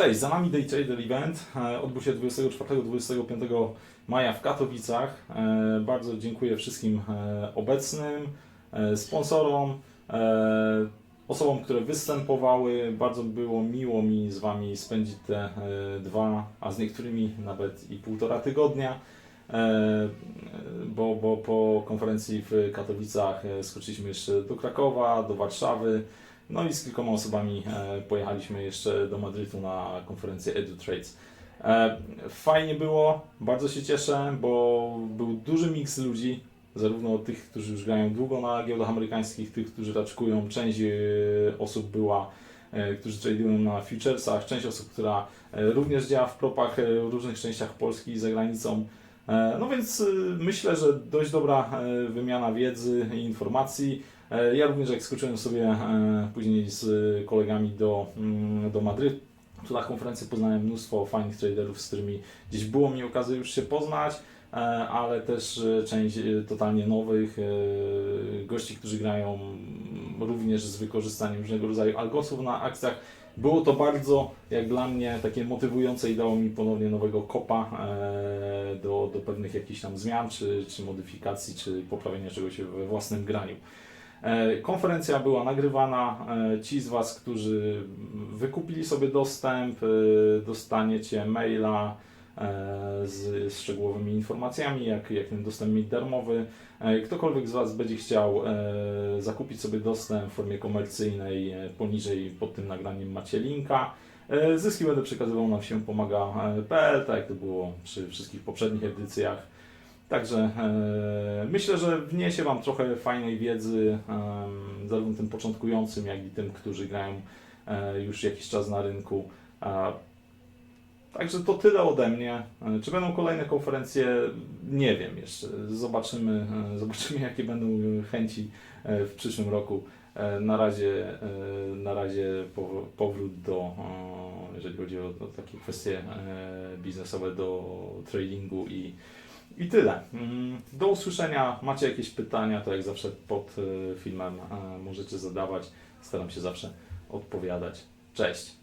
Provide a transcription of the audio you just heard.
Cześć, za nami Day Trader Event. E, Odbył się 24-25 maja w Katowicach. E, Bardzo dziękuję wszystkim e, obecnym, sponsorom, osobom, które występowały. Bardzo było miło mi z Wami spędzić te dwa, a z niektórymi nawet i półtora tygodnia. Bo, bo po konferencji w Katowicach skoczyliśmy jeszcze do Krakowa, do Warszawy. No i z kilkoma osobami e, pojechaliśmy jeszcze do Madrytu na konferencję EduTrades. E, fajnie było, bardzo się cieszę, bo był duży miks ludzi, zarówno tych, którzy już grają długo na giełdach amerykańskich, tych, którzy raczkują. Część e, osób była, którzy tradują na futuresach, część osób, która również działa w propach w różnych częściach Polski i za granicą. No więc myślę, że dość dobra wymiana wiedzy i informacji. E, Ja również jak skoczyłem sobie e, później z kolegami do, mm, do Madrytu, tu na konferencji poznałem mnóstwo fajnych traderów, z którymi gdzieś było mi okazję już się poznać, e, ale też część totalnie nowych gości, którzy grają również z wykorzystaniem różnego rodzaju algosów na akcjach. Było to bardzo, jak dla mnie, takie motywujące i dało mi ponownie nowego kopa do, do pewnych jakichś tam zmian, czy, czy modyfikacji, czy poprawienia czegoś we własnym graniu. E, Konferencja była nagrywana. E, Ci z Was, którzy wykupili sobie dostęp, e, dostaniecie maila z szczegółowymi informacjami, jak, jak ten dostęp mieć darmowy. Ktokolwiek z Was będzie chciał zakupić sobie dostęp w formie komercyjnej, poniżej pod tym nagraniem macie linka. Zyski będę przekazywał na się pomaga.pl, tak jak to było przy wszystkich poprzednich edycjach. Także e, myślę, że wniesie Wam trochę fajnej wiedzy, em, zarówno tym początkującym, jak i tym, którzy grają e, już jakiś czas na rynku. A, Także to tyle ode mnie. E, Czy będą kolejne konferencje? Nie wiem jeszcze. Zobaczymy, e, zobaczymy jakie będą chęci e, w przyszłym roku. E, Na razie, e, na razie pow- powrót do, e, jeżeli chodzi o, o takie kwestie e, biznesowe, do tradingu i, i tyle. Mm, Do usłyszenia. Macie jakieś pytania, to jak zawsze pod e, filmem e, możecie zadawać. Staram się zawsze odpowiadać. Cześć.